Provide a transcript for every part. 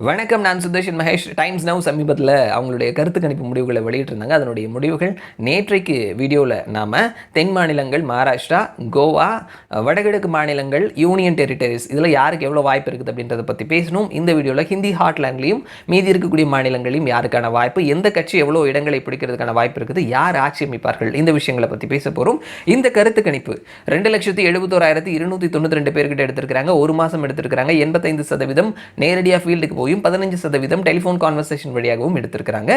வணக்கம் நான் Sudarshan Mahesh. Times now சமீபத்தில் அவங்களுடைய கருத்து கணிப்பு முடிவுகளை வெளியிட்டிருந்தாங்க. அதனுடைய முடிவுகள் நேற்றைக்கு வீடியோவில் நாம் தென் மாநிலங்கள் மகாராஷ்டிரா கோவா வடகிழக்கு மாநிலங்கள் யூனியன் டெரிட்டரிஸ் இதில் யாருக்கு எவ்வளோ வாய்ப்பு இருக்குது அப்படின்றத பற்றி பேசணும். இந்த வீடியோவில் ஹிந்தி ஹாட்லேண்ட்லேயும் மீதி இருக்கக்கூடிய மாநிலங்களையும் யாருக்கான வாய்ப்பு எந்த கட்சி எவ்வளோ இடங்களை பிடிக்கிறதுக்கான வாய்ப்பு இருக்குது யார் ஆட்சி அமைப்பார்கள் இந்த விஷயங்களை பற்றி பேச போகிறோம் இந்த கருத்து கணிப்பு ரெண்டு லட்சத்தி எழுபத்தோராயிரத்தி இருநூற்றி தொண்ணூற்றி ரெண்டு பேர்கிட்ட எடுத்திருக்கிறாங்க ஒரு மாதம் எடுத்திருக்கிறாங்க எண்பத்தைந்து சதவீதம் நேரடியாக ஃபீல்டுக்கு போயும் பதினஞ்சு சதவீதம் டெலிஃபோன் கான்வர்சேஷன் வழியாகவும் எடுத்திருக்கிறாங்க.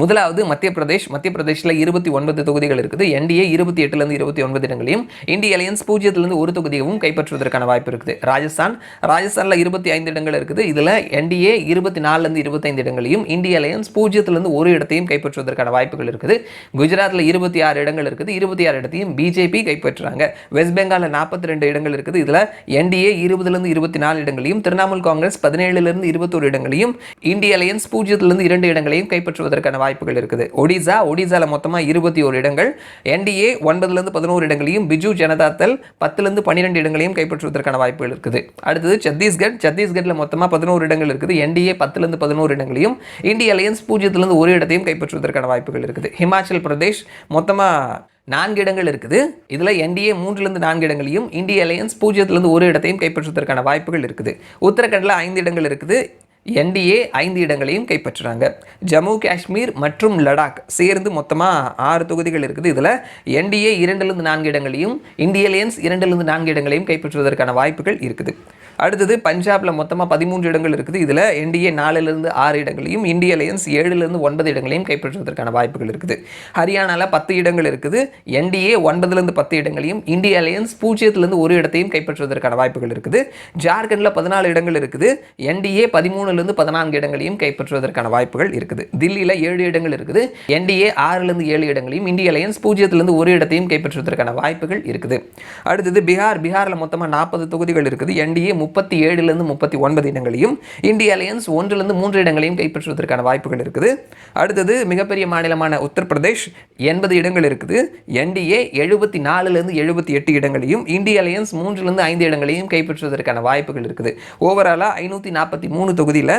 முதலாவது மத்திய பிரதேஷ். மத்திய பிரதேஷில் இருபத்தி ஒன்பது தொகுதிகள் இருக்குது. என்டிஏ இருபத்தி எட்டுலேருந்து இருபத்தி ஒன்பது இடங்களையும் இந்திய அலையன்ஸ் பூஜ்ஜியத்திலிருந்து ஒரு தொகுதியவும் கைப்பற்றுவதற்கான வாய்ப்பு இருக்குது. ராஜஸ்தான். ராஜஸ்தானில் இருபத்தி ஐந்து இடங்கள் இருக்குது. இதில் என்டிஏ இருபத்தி நாலுலேருந்து இருபத்தைந்து இடங்களையும் இந்திய அலையன்ஸ் பூஜ்ஜியத்திலிருந்து ஒரு இடத்தையும் கைப்பற்றுவதற்கான வாய்ப்புகள் இருக்குது. குஜராத்தில் இருபத்தி ஆறு இடங்கள் இருக்குது. இருபத்தி ஆறு இடத்தையும் பிஜேபி கைப்பற்றுறாங்க. வெஸ்ட் பெங்காலில் நாற்பத்தி ரெண்டு இடங்கள் இருக்குது. இதில் என்டிஏ இருபதுலேருந்து இருபத்தி நாலு இடங்களையும் திரிணாமுல் காங்கிரஸ் பதினேழுலேருந்து இருபத்தோரு இடங்களையும் இந்திய அலையன்ஸ் பூஜ்ஜியத்திலிருந்து இரண்டு இடங்களையும் கைப்பற்றுவதற்கான வாய்ப்புகள் இருக்குது. ஒடிசா ஒடிசாவில் மொத்தமாக இருபத்தி ஒரு இடங்கள். என்டிஏ ஒன்பதுலேருந்து பதினோரு இடங்களையும் பிஜு ஜனதா தள் பத்துலேருந்து பன்னிரெண்டு இடங்களையும் கைப்பற்றுவதற்கான வாய்ப்புகள் இருக்குது. அடுத்தது சத்தீஸ்கட் சத்தீஸ்கட்டில் மொத்தமாக பதினோரு இடங்கள் இருக்குது. என்டிஏ பத்துலேருந்து பதினோரு இடங்களையும் இந்திய அலையன்ஸ் பூஜ்ஜியத்திலிருந்து ஒரு இடத்தையும் கைப்பற்றுவதற்கான வாய்ப்புகள் இருக்குது. ஹிமாச்சல் பிரதேஷ் மொத்தமாக நான்கு இடங்கள் இருக்குது. இதில் என்டிஏ மூன்றுலேருந்து நான்கு இடங்களையும் இந்திய அலையன்ஸ் பூஜ்ஜியத்திலிருந்து ஒரு இடத்தையும் கைப்பற்றுவதற்கான வாய்ப்புகள் இருக்குது. உத்தரகண்டில் ஐந்து இடங்கள் இருக்குது. என்டிஏ ஐந்து இடங்களையும் கைப்பற்றுறாங்க. ஜம்மு காஷ்மீர் மற்றும் லடாக் சேர்ந்து மொத்தமாக ஆறு தொகுதிகள் இருக்குது. இதில் என்டிஏ இரண்டுலேருந்து நான்கு இடங்களையும் இந்திய அலையன்ஸ் இரண்டுலேருந்து நான்கு இடங்களையும் கைப்பற்றுவதற்கான வாய்ப்புகள் இருக்குது. அடுத்தது பஞ்சாபில் மொத்தமாக பதிமூன்று இடங்கள் இருக்குது. இதில் என்டிஏ நாலுலேருந்து ஆறு இடங்களையும் இந்திய அலையன்ஸ் ஏழுலேருந்து ஒன்பது இடங்களையும் கைப்பற்றுவதற்கான வாய்ப்புகள் இருக்குது. ஹரியானாவில் பத்து இடங்கள் இருக்குது. என்டிஏ ஒன்பதுலேருந்து பத்து இடங்களையும் இந்திய அலையன்ஸ் பூஜ்ஜியத்துலேருந்து ஒரு இடத்தையும் கைப்பற்றுவதற்கான வாய்ப்புகள் இருக்குது. ஜார்க்கண்டில் பதினாலு இடங்கள் இருக்குது. என்டிஏ பதிமூணுலேருந்து பதினான்கு இடங்களையும் கைப்பற்றுவதற்கான வாய்ப்புகள் இருக்குது. தில்லியில் ஏழு இடங்கள் இருக்குது. என்டிஏ ஆறுலேருந்து ஏழு இடங்களையும் இந்திய அலையன்ஸ் பூஜ்ஜியத்துலேருந்து ஒரு இடத்தையும் கைப்பற்றுவதற்கான வாய்ப்புகள் இருக்குது. அடுத்தது பீகார் பீகாரில் மொத்தமாக நாற்பது தொகுதிகள் இருக்குது. என்டிஏ முப்பத்தி ஏழுலேருந்து முப்பத்தி ஒன்பது இடங்களையும் இந்திய அலையன்ஸ் ஒன்றிலிருந்து மூன்று இடங்களையும் கைப்பற்றுவதற்கான வாய்ப்புகள் இருக்குது. அடுத்தது மிகப்பெரிய மாநிலமான உத்தரப்பிரதேஷ் எண்பது இடங்கள் இருக்குது. என்டிஏ எழுபத்தி நாலுலேருந்து எழுபத்தி எட்டு இடங்களையும் இந்திய அலையன்ஸ் மூன்றிலிருந்து ஐந்து இடங்களையும் கைப்பற்றுவதற்கான வாய்ப்புகள் இருக்குது. ஓவராலாக ஐநூற்றி நாற்பத்தி மூணு தொகுதியில்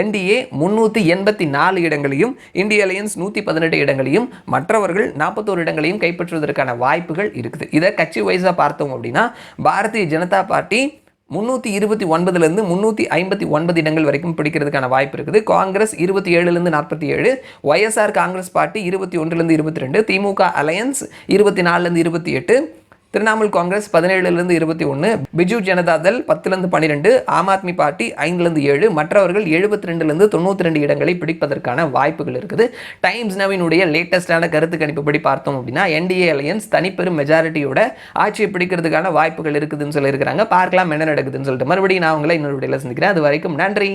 என்டிஏ முந்நூற்றி எண்பத்தி நாலு இடங்களையும் இந்திய அலையன்ஸ் நூற்றி பதினெட்டு இடங்களையும் மற்றவர்கள் நாற்பத்தோரு இடங்களையும் கைப்பற்றுவதற்கான வாய்ப்புகள் இருக்குது. இதை கட்சி வைஸாக பார்த்தோம் அப்படின்னா பாரதிய ஜனதா பார்ட்டி முந்நூற்றி இருபத்தி ஒன்பதுலேருந்து முந்நூற்றி ஐம்பத்தி ஒன்பது இடங்கள் வரைக்கும் பிடிக்கிறதுக்கான வாய்ப்பு இருக்குது. காங்கிரஸ் இருபத்தி ஏழுலேருந்து நாற்பத்தி ஏழு ஒய்எஸ்ஆர் காங்கிரஸ் பார்ட்டி இருபத்தி ஒன்றுலேருந்து இருபத்தி ரெண்டு திமுக அலையன்ஸ் இருபத்தி நாலுலேருந்து இருபத்தி எட்டு திரிணாமுல் காங்கிரஸ் பதினேழுலேருந்து இருபத்தி ஒன்று பிஜு ஜனதாதள் பத்துலேருந்து பன்னிரெண்டு ஆம் ஆத்மி பார்ட்டி ஐந்துலேருந்து ஏழு மற்றவர்கள் எழுபத்தி ரெண்டுலேருந்து தொண்ணூற்றி ரெண்டு இடங்களை பிடிப்பதற்கான வாய்ப்புகள் இருக்குது. டைம்ஸ் நவினுடைய லேட்டஸ்டான கருத்து கணிப்புப்படி பார்த்தோம் அப்படின்னா என்டிஏ அலையன்ஸ் தனிப்பெரும் மெஜாரிட்டியோட ஆட்சியை பிடிக்கிறதுக்கான வாய்ப்புகள் இருக்குதுன்னு சொல்லியிருக்கிறாங்க. பார்க்கலாம் என்ன நடக்குதுன்னு சொல்லிட்டு. மறுபடியும் நான் உங்களை இன்னொரு வீடியோவில் சந்திக்கிறேன். அது வரைக்கும் நன்றி.